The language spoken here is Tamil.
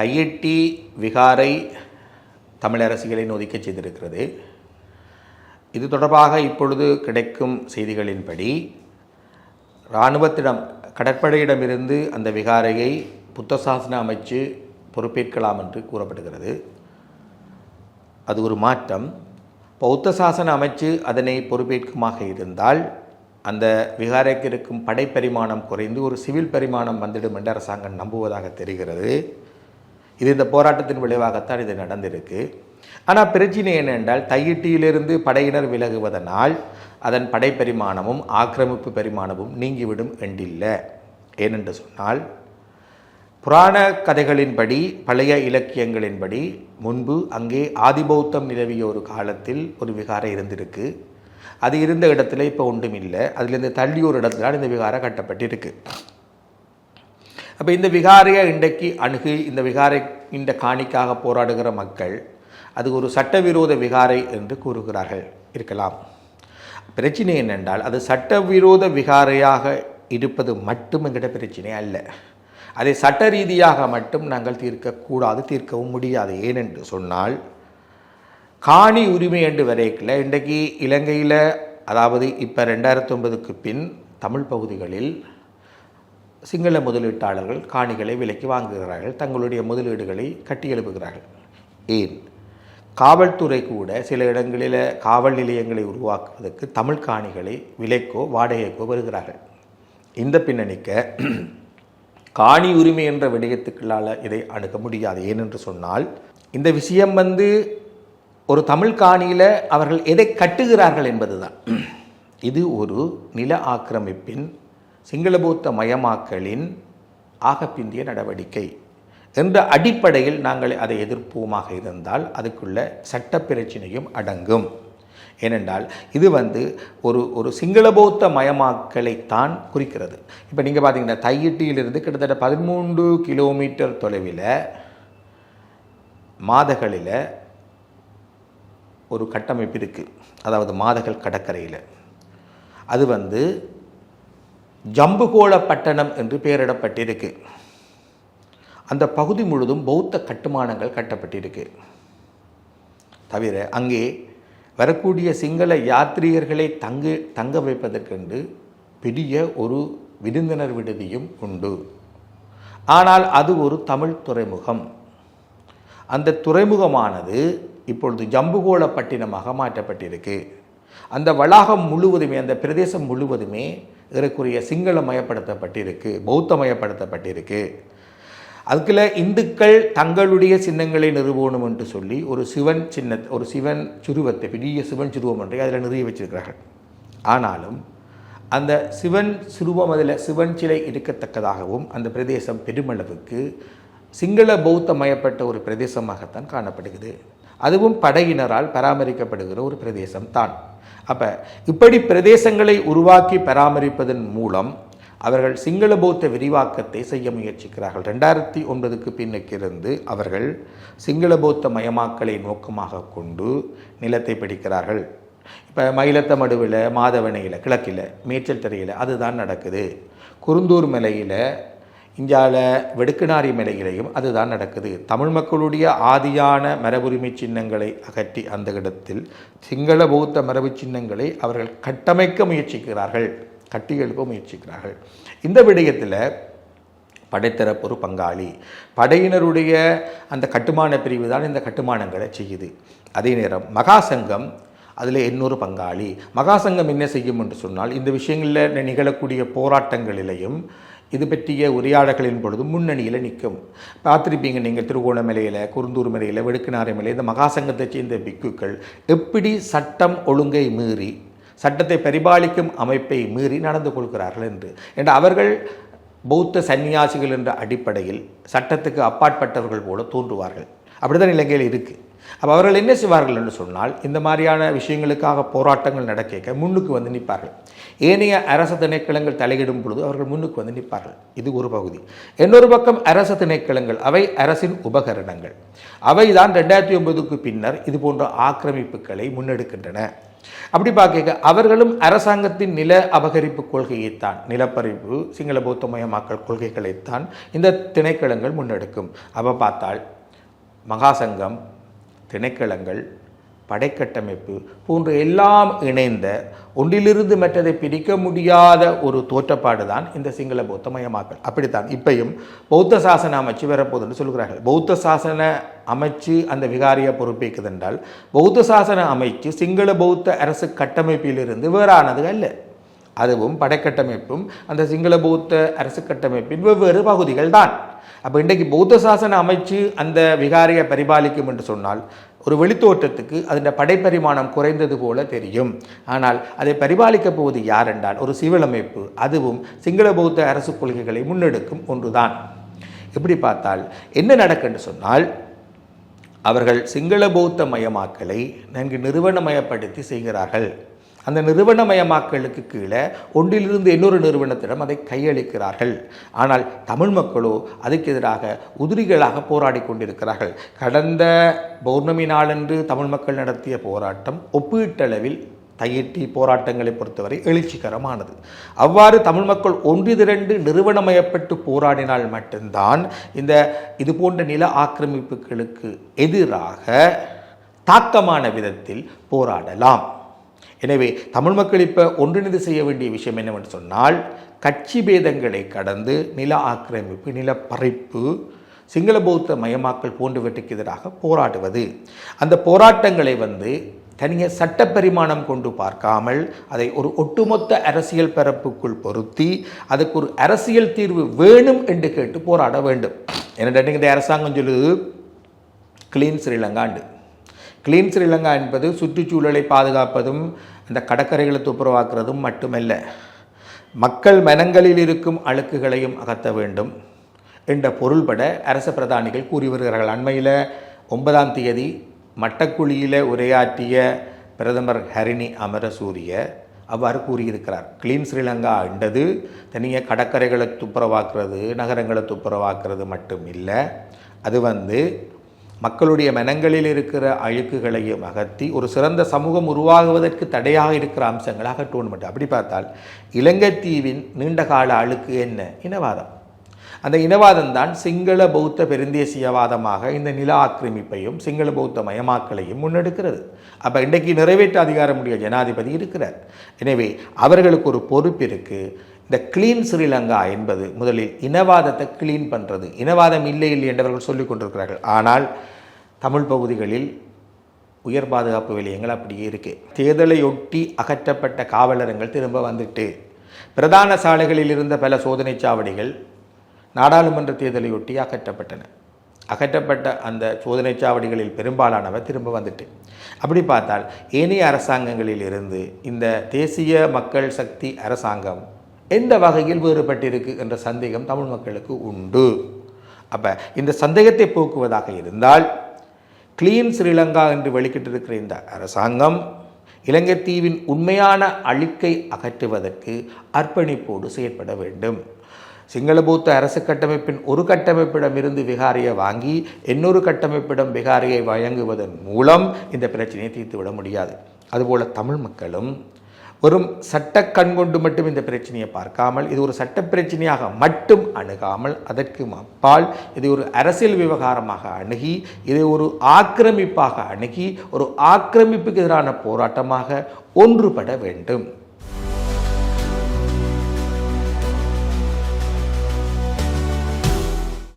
தையிட்டி விகாரை தமிழரசிகளின் அரசியலை செய்திருக்கிறது. இது தொடர்பாக இப்பொழுது கிடைக்கும் செய்திகளின்படி இராணுவத்திடம் கடற்படையிடமிருந்து அந்த விகாரையை புத்த சாசன அமைச்சு பொறுப்பேற்கலாம் என்று கூறப்படுகிறது. அது ஒரு மாற்றம். பௌத்த சாசன அமைச்சு அதனை பொறுப்பேற்குமாக இருந்தால் அந்த விகாரைக்கு இருக்கும் படைப்பரிமாணம் குறைந்து ஒரு சிவில் பரிமாணம் வந்துடும் என்று அரசாங்கம் நம்புவதாக தெரிகிறது. இது இந்த போராட்டத்தின் விளைவாகத்தான் இது நடந்திருக்கு. ஆனால் பிரச்சனை என்னென்றால் தையிட்டியிலிருந்து படையினர் விலகுவதனால் அதன் படைப்பரிமாணமும் ஆக்கிரமிப்பு பரிமாணமும் நீங்கிவிடும் என்றில்லை. ஏனென்று சொன்னால் புராண கதைகளின்படி பழைய இலக்கியங்களின்படி முன்பு அங்கே ஆதிபௌத்தம் நிலவிய ஒரு காலத்தில் ஒரு விகாரம் இருந்திருக்கு. அது இருந்த இடத்துல இப்போ ஒன்றும் இல்லை. அதிலிருந்து தள்ளி ஒரு இடத்துல இந்த விகாரம் கட்டப்பட்டிருக்கு. அப்போ இந்த விகாரையை இன்றைக்கு அணுகி இந்த விகாரை இந்த காணிக்காக போராடுகிற மக்கள் அது ஒரு சட்டவிரோத விகாரை என்று கூறுகிறார்கள். இருக்கலாம். பிரச்சனை என்னென்றால் அது சட்டவிரோத விகாரையாக இருப்பது மட்டும் என்கிட்ட பிரச்சனை அல்ல. அதை சட்ட ரீதியாக மட்டும் நாங்கள் தீர்க்கக்கூடாது தீர்க்கவும் முடியாது. ஏனென்று சொன்னால் காணி உரிமை என்று வரைக்கல இன்றைக்கு இலங்கையில் அதாவது இப்போ ரெண்டாயிரத்தி ஒன்பதுக்கு பின் தமிழ் பகுதிகளில் சிங்கள முதலீட்டாளர்கள் காணிகளை விலைக்கு வாங்குகிறார்கள் தங்களுடைய முதலீடுகளை கட்டி எழுப்புகிறார்கள். ஏன்? காவல்துறை கூட சில இடங்களில் காவல் நிலையங்களை உருவாக்குவதற்கு தமிழ் காணிகளை விலைக்கோ வாடகைக்கோ வருகிறார்கள். இந்த பின்னணிக்க காணி உரிமை என்ற விடயத்துக்குள்ளால் இதை அணுக முடியாது. ஏனென்று சொன்னால் இந்த விஷயம் வந்து ஒரு தமிழ் காணியில் அவர்கள் எதை கட்டுகிறார்கள் என்பதுதான். இது ஒரு நில ஆக்கிரமிப்பின் சிங்களபௌத்த மயமாக்கலின் ஆகப்பிந்திய நடவடிக்கை என்ற அடிப்படையில் நாங்கள் அதை எதிர்ப்போமாக இருந்தால் அதுக்குள்ள சட்ட பிரச்சனையும் அடங்கும். ஏனென்றால் இது வந்து ஒரு ஒரு சிங்களபௌத்த மயமாக்கலைத்தான் குறிக்கிறது. இப்போ நீங்கள் பார்த்தீங்கன்னா தையிட்டியிலிருந்து கிட்டத்தட்ட பதிமூன்று கிலோமீட்டர் தொலைவில் மாதகளில் ஒரு கட்டமைப்பு இருக்குது அதாவது மாதகள் கடற்கரையில். அது வந்து ஜம்புகோள பட்டணம் என்று பெயரிடப்பட்டிருக்கு. அந்த பகுதி முழுதும் பௌத்த கட்டுமானங்கள் கட்டப்பட்டிருக்கு. தவிர அங்கே வரக்கூடிய சிங்கள யாத்ரீகர்களை தங்கு தங்க வைப்பதற்கென்று பெரிய ஒரு விருந்தினர் விடுதியும் உண்டு. ஆனால் அது ஒரு தமிழ் துறைமுகம். அந்த துறைமுகமானது இப்பொழுது ஜம்புகோள பட்டினமாக மாற்றப்பட்டிருக்கு. அந்த வளாகம் முழுவதுமே அந்த பிரதேசம் முழுவதுமே ஏறக்குறைய பௌத்த மயப்படுத்தப்பட்டிருக்கு. அதுக்குள்ள இந்துக்கள் தங்களுடைய சின்னங்களை நிறுவணும் என்று சொல்லி ஒரு சிவன் சின்ன ஒரு சிவன் சுருவத்தை பெரிய சிவன் சுருவம் ஒன்றை அதில் நிறுவி வச்சிருக்கிறார்கள். ஆனாலும் அந்த சிவன் சுருவம் அதில் சிவன் சிலை இருக்கத்தக்கதாகவும் அந்த பிரதேசம் பெருமளவுக்கு சிங்கள பௌத்த மயப்பட்ட ஒரு பிரதேசமாகத்தான் காணப்படுகிறது. அதுவும் படையினரால் பராமரிக்கப்படுகிற ஒரு பிரதேசம் தான். அப்போ இப்படி பிரதேசங்களை உருவாக்கி பராமரிப்பதன் மூலம் அவர்கள் சிங்கள பௌத்த விரிவாக்கத்தை செய்ய முயற்சிக்கிறார்கள். ரெண்டாயிரத்தி ஒன்பதுக்கு பின்னுக்கிருந்து அவர்கள் சிங்கள பௌத்த மயமாக்கலை நோக்கமாக கொண்டு நிலத்தை பிடிக்கிறார்கள். இப்போ மயிலத்தமடுவில் மாதவனையில் கிழக்கில் மேய்ச்சல் திரையில் அதுதான் நடக்குது. குருந்தூர் மலையில் இந்தியாவில் வெடுக்குநாரி மேலையிலையும் அதுதான் நடக்குது. தமிழ் மக்களுடைய ஆதியான மரபுரிமை சின்னங்களை அகற்றி அந்த இடத்தில் சிங்கள பௌத்த மரபு சின்னங்களை அவர்கள் கட்டமைக்க முயற்சிக்கிறார்கள். கட்டி எழுப்ப முயற்சிக்கிறார்கள். இந்த விடயத்தில் படைத்தரப்பு ஒரு பங்காளி. படையினருடைய அந்த கட்டுமான பிரிவு தான் இந்த கட்டுமானங்களை செய்யுது. அதே நேரம் மகாசங்கம் அதில் இன்னொரு பங்காளி. மகாசங்கம் என்ன செய்யும் என்று சொன்னால் இந்த விஷயங்களில் நிகழக்கூடிய போராட்டங்களிலையும் இது பற்றிய உரையாடல்களின் பொழுது முன்னணியில் நிற்கும். பார்த்துருப்பீங்க நீங்கள் திருகோணமலையில் குருந்தூர் மலையில் வெடுக்குநாரை மலை இந்த மகாசங்கத்தை சேர்ந்த பிக்குக்கள் எப்படி சட்டம் ஒழுங்கை மீறி சட்டத்தை பரிபாலிக்கும் அமைப்பை மீறி நடந்து கொள்கிறார்கள் என்று. என்ற அவர்கள் பௌத்த சன்னியாசிகள் என்ற அடிப்படையில் சட்டத்துக்கு அப்பாற்பட்டவர்கள் போல தோன்றுவார்கள். அப்படிதான் இலங்கையில் இருக்குது அப்போ அவர்கள் என்ன செய்வார்கள் என்று சொன்னால் இந்த மாதிரியான விஷயங்களுக்காக போராட்டங்கள் நடக்க முன்னுக்கு வந்து நிற்பார்கள். ஏனைய அரச திணைக்களங்கள் தலையிடும் பொழுது அவர்கள் முன்னுக்கு வந்து நிற்பார்கள். இது ஒரு பகுதி. இன்னொரு பக்கம் அரச திணைக்களங்கள் அவை அரசின் உபகரணங்கள். அவை தான் ரெண்டாயிரத்தி ஒன்பதுக்கு பின்னர் இது போன்ற ஆக்கிரமிப்புகளை முன்னெடுக்கின்றன. அப்படி பார்க்க அவர்களும் அரசாங்கத்தின் நில அபகரிப்பு கொள்கையைத்தான் நிலப்பறிவு சிங்கள பௌத்தமயமாக்கல் கொள்கைகளைத்தான் இந்த திணைக்களங்கள் முன்னெடுக்கும். அப்போ பார்த்தால் மகாசங்கம் திணைக்களங்கள் படைக்கட்டமைப்பு போன்ற எல்லாம் இணைந்த ஒன்றிலிருந்து மற்றதை பிரிக்க முடியாத ஒரு தோற்றப்பாடு தான் இந்த சிங்கள பௌத்த மயமாக்கல். அப்படித்தான். இப்பையும் பௌத்த சாசன அமைச்சு வரப்போகுதுன்னு சொல்கிறார்கள். பௌத்த சாசன அமைச்சு அந்த விகாரியை பொறுப்பேற்குது என்றால் பௌத்த சாசன அமைச்சு சிங்கள பௌத்த அரசு கட்டமைப்பிலிருந்து வேறானது அல்ல. அதுவும் படைக்கட்டமைப்பும் அந்த சிங்கள பௌத்த அரசு கட்டமைப்பின் வெவ்வேறு பகுதிகள் தான் அப்போ இன்றைக்கு பௌத்த சாசன அமைச்சு அந்த விகாரியை பரிபாலிக்கும் என்று சொன்னால் ஒரு வெளித்தோற்றத்துக்கு அதன் படைப்பரிமாணம் குறைந்தது போல தெரியும். ஆனால் அதை பரிபாலிக்கப் போவது யார் என்றால் ஒரு சிவில் அமைப்பு அதுவும் சிங்கள பௌத்த அரசு கொள்கைகளை முன்னெடுக்கும் ஒன்றுதான். எப்படி பார்த்தால் என்ன நடக்குன்னு சொன்னால் அவர்கள் சிங்கள பௌத்த மயமாக்கலை நன்கு நிறுவனமயப்படுத்தி செய்கிறார்கள். அந்த நிறுவனமயமாக்கலுக்கு கீழே ஒன்றிலிருந்து இன்னொரு நிறுவனத்திடம் அதை கையளிக்கிறார்கள். ஆனால் தமிழ் மக்களோ அதுக்கு எதிராக உதிரிகளாக போராடி கொண்டிருக்கிறார்கள். கடந்த பௌர்ணமி நாளன்று தமிழ் மக்கள் நடத்திய போராட்டம் ஒப்பீட்டளவில் தையிட்டி போராட்டங்களை பொறுத்தவரை எழுச்சிகரமானது. அவ்வாறு தமிழ் மக்கள் ஒன்று திரண்டு நிறுவனமயப்பட்டு போராடினால் மட்டும்தான் இந்த இது போன்ற நில ஆக்கிரமிப்புகளுக்கு எதிராக தாக்கமான விதத்தில் போராடலாம். எனவே தமிழ் மக்கள் இப்போ ஒன்றிணைந்து செய்ய வேண்டிய விஷயம் என்னவென்று சொன்னால் கட்சி பேதங்களை கடந்து நில ஆக்கிரமிப்பு நில பறிப்பு சிங்கள பௌத்த மயமாக்கல் போன்றவற்றுக்கு எதிராக போராடுவது. அந்த போராட்டங்களை வந்து தனிய சட்டப்பரிமாணம் கொண்டு பார்க்காமல் அதை ஒரு ஒட்டுமொத்த அரசியல் பரப்புக்குள் பொருத்தி அதுக்கு ஒரு அரசியல் தீர்வு வேணும் என்று கேட்டு போராட வேண்டும். என்னென்ன இந்த அரசாங்கம் சொல்லுது கிளீன் ஸ்ரீலங்காண்டு கிளீன் ஸ்ரீலங்கா என்பது சுற்றுச்சூழலை பாதுகாப்பதும் அந்த கடற்கரைகளை துப்புரவாக்குறதும் மட்டுமல்ல மக்கள் மனங்களில் இருக்கும் அழுக்குகளையும் அகற்ற வேண்டும் என்ற பொருள்பட அரச பிரதானிகள் கூறி வருகிறார்கள். அண்மையில் ஒன்பதாம் தேதி மட்டக்குழியில் உரையாற்றிய பிரதமர் ஹரிணி அமரசூரிய அவ்வாறு கூறியிருக்கிறார். கிளீன் ஸ்ரீலங்கா என்றது தனியாக கடற்கரைகளை துப்புரவாக்குறது நகரங்களை துப்புரவாக்குறது மட்டும் இல்லை அது வந்து மக்களுடைய மனங்களில் இருக்கிற அழுக்குகளையும் அகற்றி ஒரு சிறந்த சமூகம் உருவாகுவதற்கு தடையாக இருக்கிற அம்சங்களாக அகற்றணும் மட்டும் அப்படி பார்த்தால் இலங்கை தீவின் நீண்டகால அழுக்கு என்ன? இனவாதம். அந்த இனவாதம் தான் சிங்கள பௌத்த பெருந்தேசியவாதமாக இந்த நில ஆக்கிரமிப்பையும் சிங்கள பௌத்த மயமாக்கலையும் முன்னெடுக்கிறது. அப்போ இன்றைக்கு நிறைவேற்ற அதிகாரமுடைய ஜனாதிபதி இருக்கிறார். எனவே அவர்களுக்கு ஒரு பொறுப்பு இருக்குது இந்த கிளீன் ஸ்ரீலங்கா என்பது முதலில் இனவாதத்தை கிளீன் பண்ணுறது இனவாதம் இல்லை இல்லை என்றவர்கள் சொல்லிக் கொண்டிருக்கிறார்கள். ஆனால் தமிழ் பகுதிகளில் உயர் பாதுகாப்பு விலையங்கள் அப்படியே இருக்குது தேர்தலையொட்டி அகற்றப்பட்ட காவலரங்கள் திரும்ப வந்துட்டு பிரதான சாலைகளில் இருந்த பல சோதனை சாவடிகள் நாடாளுமன்ற தேர்தலையொட்டி அகற்றப்பட்டன. அகற்றப்பட்ட அந்த சோதனை சாவடிகளில் பெரும்பாலானவை திரும்ப வந்துட்டு. அப்படி பார்த்தால் ஏனைய அரசாங்கங்களில் இருந்து இந்த தேசிய மக்கள் சக்தி அரசாங்கம் எந்த வகையில் வேறுபட்டிருக்கு என்ற சந்தேகம் தமிழ் மக்களுக்கு உண்டு. அப்போ இந்த சந்தேகத்தை போக்குவதாக இருந்தால் கிளீன் ஸ்ரீலங்கா என்று வெளிக்கிட்டிருக்கிற இந்த அரசாங்கம் இலங்கை தீவின் உண்மையான அழிக்கை அகற்றுவதற்கு அர்ப்பணிப்போடு செயற்பட வேண்டும். சிங்கள பௌத்த அரசு கட்டமைப்பின் ஒரு கட்டமைப்பிடமிருந்து விகாரியை வாங்கி இன்னொரு கட்டமைப்பிடம் விகாரியை வழங்குவதன் மூலம் இந்த பிரச்சனையை தீர்த்துவிட முடியாது. அதுபோல் தமிழ் மக்களும் வெறும் சட்ட கண் கொண்டு மட்டும் இந்த பிரச்சனையை பார்க்காமல் இது ஒரு சட்ட பிரச்சனையாக மட்டும் அணுகாமல் அதற்கு அப்பால் இதை ஒரு அரசியல் விவகாரமாக அணுகி இதை ஒரு ஆக்கிரமிப்பாக அணுகி ஒரு ஆக்கிரமிப்புக்கு எதிரான போராட்டமாக ஒன்றுபட வேண்டும்.